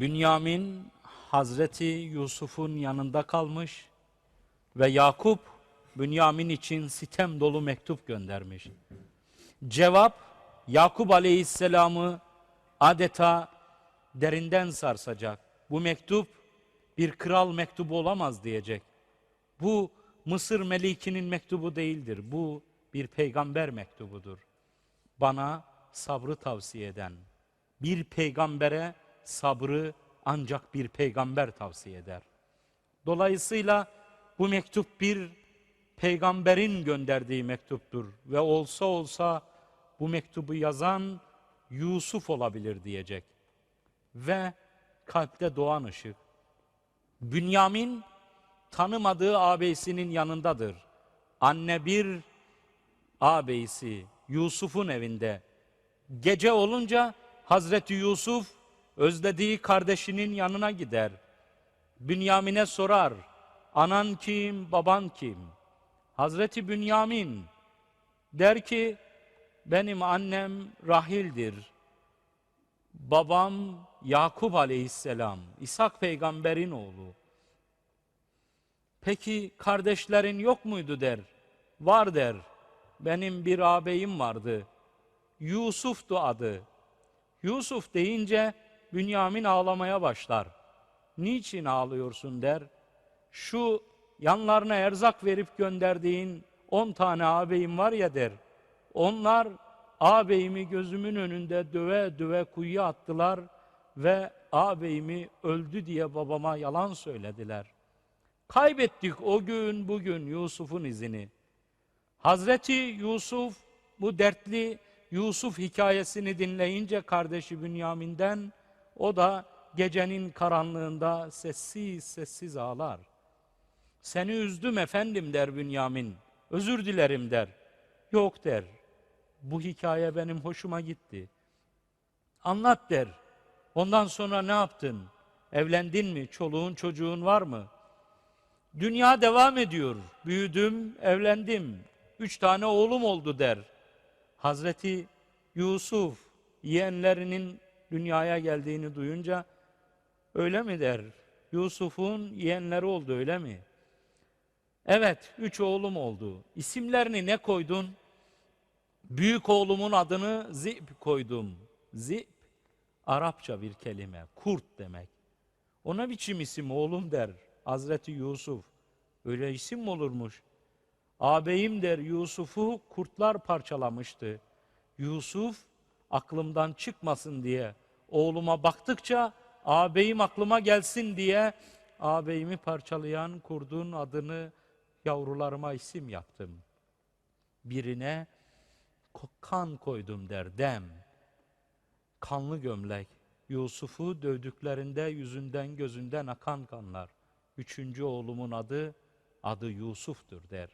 Bünyamin Hazreti Yusuf'un yanında kalmış ve Yakup Bünyamin için sitem dolu mektup göndermiş. Cevap Yakup Aleyhisselam'ı adeta derinden sarsacak. Bu mektup bir kral mektubu olamaz diyecek. Bu Mısır melikinin mektubu değildir. Bu bir peygamber mektubudur. Bana sabrı tavsiye eden bir peygambere sabrı ancak bir peygamber tavsiye eder. Dolayısıyla bu mektup bir peygamberin gönderdiği mektuptur ve olsa olsa bu mektubu yazan Yusuf olabilir diyecek. Ve kalpte doğan ışık. Bünyamin tanımadığı ağabeyisinin yanındadır. Anne bir ağabeyisi Yusuf'un evinde. Gece olunca Hazreti Yusuf özlediği kardeşinin yanına gider. Bünyamin'e sorar. Anan kim, baban kim? Hazreti Bünyamin der ki benim annem Rahil'dir. Babam Yakup aleyhisselam, İshak peygamberin oğlu. Peki kardeşlerin yok muydu der. Var der. Benim bir ağabeyim vardı. Yusuf'tu adı. Yusuf deyince Bünyamin ağlamaya başlar. Niçin ağlıyorsun der. Şu yanlarına erzak verip gönderdiğin on tane ağabeyim var ya der. Onlar ağabeyimi gözümün önünde döve döve kuyuya attılar ve ağabeyimi öldü diye babama yalan söylediler. Kaybettik o gün bugün Yusuf'un izini. Hazreti Yusuf bu dertli Yusuf hikayesini dinleyince kardeşi Bünyamin'den o da gecenin karanlığında sessiz sessiz ağlar. Seni üzdüm efendim der Bünyamin. Özür dilerim der. Yok der. Bu hikaye benim hoşuma gitti. Anlat der. Ondan sonra ne yaptın? Evlendin mi? Çoluğun çocuğun var mı? Dünya devam ediyor. Büyüdüm, evlendim. Üç tane oğlum oldu der. Hazreti Yusuf yeğenlerinin dünyaya geldiğini duyunca öyle mi der? Yusuf'un yeğenleri oldu öyle mi? Evet, üç oğlum oldu. İsimlerini ne koydun? Büyük oğlumun adını Zip koydum. Zip, Arapça bir kelime, kurt demek. Ona biçim isim oğlum der Hazreti Yusuf. Öyle isim mi olurmuş? Ağabeyim der Yusuf'u kurtlar parçalamıştı. Yusuf aklımdan çıkmasın diye oğluma baktıkça ağabeyim aklıma gelsin diye ağabeyimi parçalayan kurdun adını yavrularıma isim yaptım. Birine kan koydum der dem. Kanlı gömlek. Yusuf'u dövdüklerinde yüzünden gözünden akan kanlar. Üçüncü oğlumun adı adı Yusuf'tur der.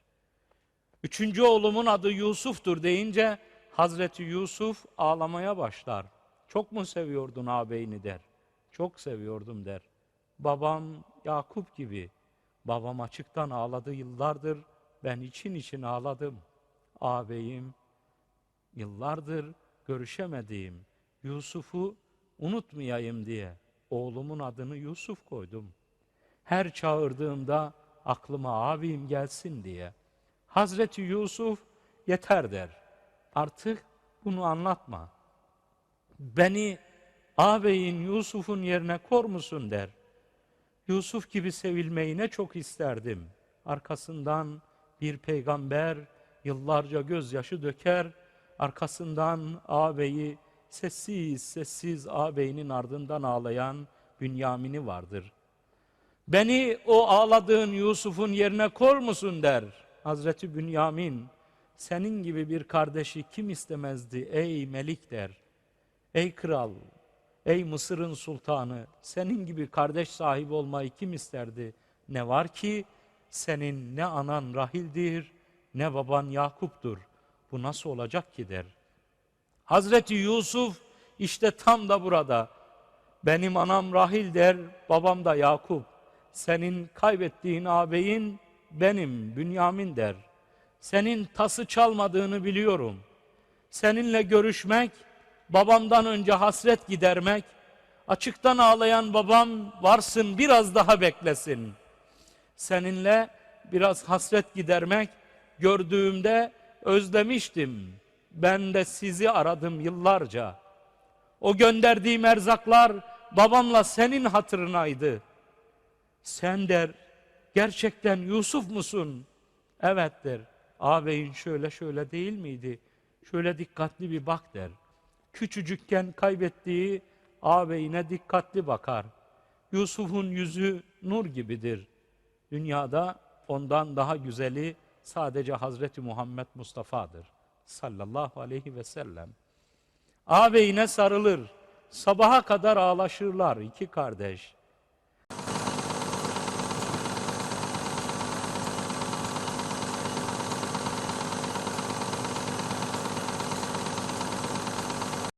Üçüncü oğlumun adı Yusuf'tur deyince Hazreti Yusuf ağlamaya başlar. Çok mu seviyordun ağabeyini der. Çok seviyordum der. Babam Yakup gibi. Babam açıktan ağladı yıllardır. Ben için için ağladım. Ağabeyim yıllardır görüşemediğim Yusuf'u unutmayayım diye oğlumun adını Yusuf koydum. Her çağırdığımda aklıma abim gelsin diye. Hazreti Yusuf yeter der. Artık bunu anlatma. Beni ağabeyin Yusuf'un yerine kor musun der. Yusuf gibi sevilmeyi ne çok isterdim. Arkasından bir peygamber yıllarca gözyaşı döker. Arkasından ağabeyi sessiz sessiz ağabeyinin ardından ağlayan Bünyamin'i vardır. Beni o ağladığın Yusuf'un yerine kor musun der. Hazreti Bünyamin senin gibi bir kardeşi kim istemezdi ey melik der. Ey kral, ey Mısır'ın sultanı senin gibi kardeş sahibi olmayı kim isterdi? Ne var ki senin ne anan Rahil'dir ne baban Yakup'tur. Bu nasıl olacak ki der. Hazreti Yusuf işte tam da burada. Benim anam Rahil der, babam da Yakup. Senin kaybettiğin ağabeyin benim Bünyamin der. Senin tası çalmadığını biliyorum. Seninle görüşmek, babamdan önce hasret gidermek, Açıktan ağlayan babam varsın biraz daha beklesin. Seninle biraz hasret gidermek gördüğümde özlemiştim. Ben de sizi aradım yıllarca. O gönderdiğim erzaklar babamla senin hatırınaydı. Sen der, gerçekten Yusuf musun? Evet der. Ağabeyin şöyle şöyle değil miydi? Şöyle dikkatli bir bak der. Küçücükken kaybettiği ağabeyine dikkatli bakar. Yusuf'un yüzü nur gibidir. Dünyada ondan daha güzeli sadece Hazreti Muhammed Mustafa'dır. Sallallahu aleyhi ve sellem. Ağabeyine sarılır. Sabaha kadar ağlaşırlar iki kardeş.